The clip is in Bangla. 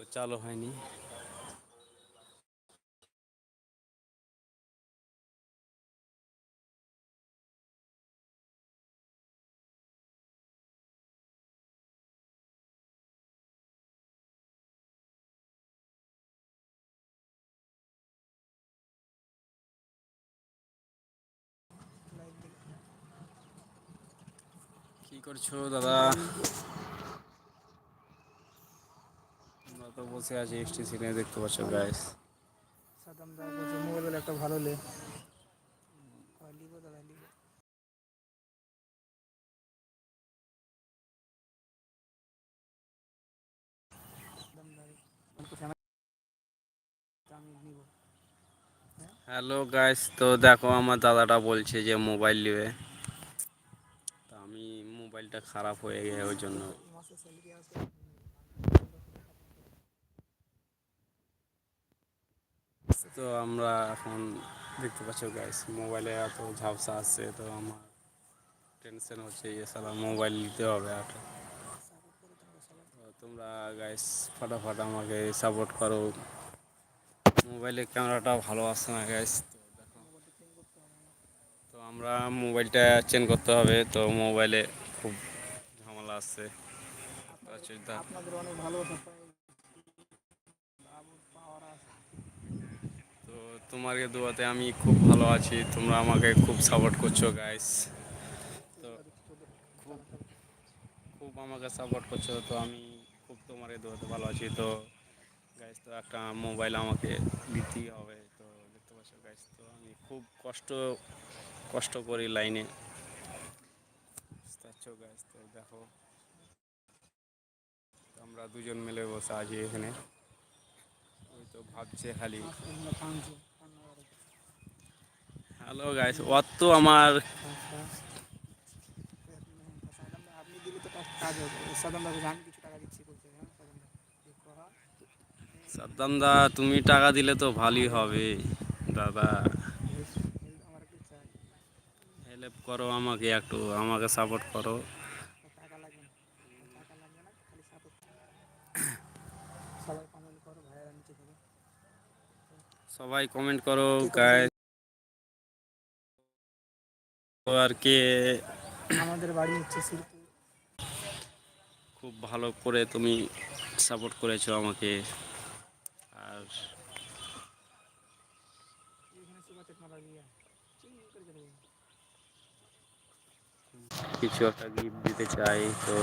তো চালু হয়নি। কি করছ দাদা? আমরা তো বসে আছি এসটি সিনে দেখতে পাচ্ছ গাইস সাদাম দা বলছে মোবাইল একটা ভালো লে হ্যালো গাইস তো দেখো, আমার দাদাটা বলছে যে মোবাইল নেবে। তা আমি মোবাইলটা খারাপ হয়ে গেছে, ওই জন্য। তো আমরা এখন দেখতে পাচ্ছ গাইস মোবাইলে এত ঝাপসা আসছে, তো আমার টেনশন হচ্ছে যে সালা মোবাইল নিতে হবে আর। তোমরা গাইস ফটাফট আমাকে সাপোর্ট করো। মোবাইলের ক্যামেরাটা ভালো আসছে না গাইস তো আমরা মোবাইলটা চেঞ্জ করতে হবে, তো মোবাইলে খুব ঝামেলা দা- আপনাদের অনেক তো তোমার দোয়াতে আমি খুব ভালো আছি, তোমরা আমাকে খুব সাপোর্ট করছ গাইস তো খুব খুব আমাকে সাপোর্ট করছ, তো আমি খুব তোমার দোয়াতে ভালো আছি। তো গাইস তো একটা মোবাইল আমাকে দিতেই হবে, তো দেখতে পাচ্ছ গাইস তো আমি খুব কষ্ট কষ্ট করি লাইনে। গাইস তো দেখো। আমরা দুজন মিলে বসে আছি এখানে। ওই তো ভাবছে খালি। হ্যালো গাইস ওর তো আমার? সাদাম দা আপনি দিলে তো কাজ- কাজ হবে সাদাম দা বলছে, আমি কিছু টাকা দিচ্ছি বলছে হ্যাঁ সাদাম দা এই করা সাদ্দাম দা তুমি টাকা দিলে তো ভালোই হবে দাদা। হেল্প করো আমাকে একটু আমাকে সাপোর্ট করো। সবাই কমেন্ট করো ভাইয়েরা আর কি? আমাদের বাড়ি হচ্ছে শিরপুর খুব ভালো করে তুমি সাপোর্ট করেছ আমাকে। আর কিছু একটা গিফট দিতে চাই তো